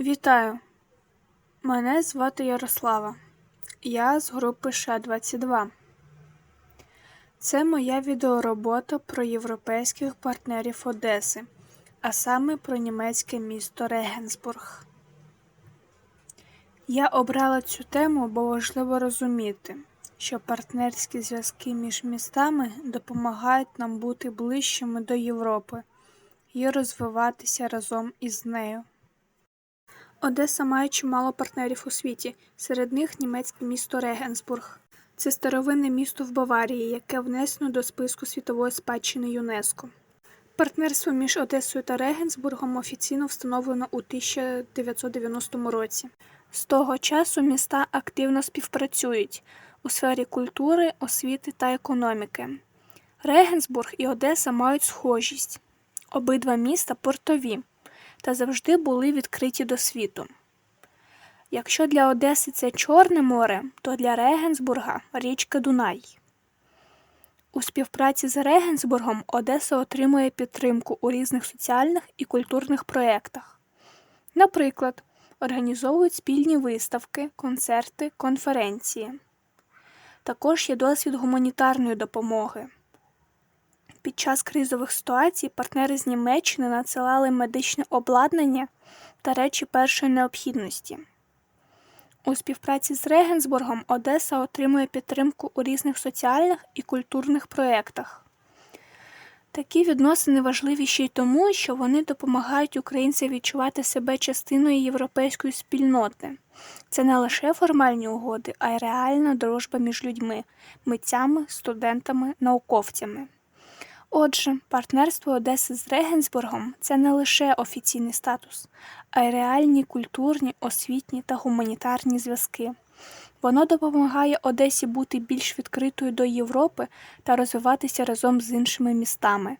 Вітаю! Мене звати Ярослава. Я з групи Ш-22. Це моя відеоробота про європейських партнерів Одеси, а саме про німецьке місто Регенсбург. Я обрала цю тему, бо важливо розуміти, що партнерські зв'язки між містами допомагають нам бути ближчими до Європи і розвиватися разом із нею. Одеса має чимало партнерів у світі, серед них німецьке місто Регенсбург. Це старовинне місто в Баварії, яке внесено до списку світової спадщини ЮНЕСКО. Партнерство між Одесою та Регенсбургом офіційно встановлено у 1990 році. З того часу міста активно співпрацюють у сфері культури, освіти та економіки. Регенсбург і Одеса мають схожість. Обидва міста портові та завжди були відкриті до світу. Якщо для Одеси це Чорне море, то для Регенсбурга річка Дунай. У співпраці з Регенсбургом Одеса отримує підтримку у різних соціальних і культурних проєктах. Наприклад, організовують спільні виставки, концерти, конференції. Також є досвід гуманітарної допомоги. Під час кризових ситуацій партнери з Німеччини надсилали медичне обладнання та речі першої необхідності. У співпраці з Регенсбургом Одеса отримує підтримку у різних соціальних і культурних проєктах. Такі відносини важливі ще й тому, що вони допомагають українцям відчувати себе частиною європейської спільноти. Це не лише формальні угоди, а й реальна дружба між людьми, митцями, студентами, науковцями. Отже, партнерство Одеси з Регенсбургом це не лише офіційний статус, а й реальні культурні, освітні та гуманітарні зв'язки. Воно допомагає Одесі бути більш відкритою до Європи та розвиватися разом з іншими містами.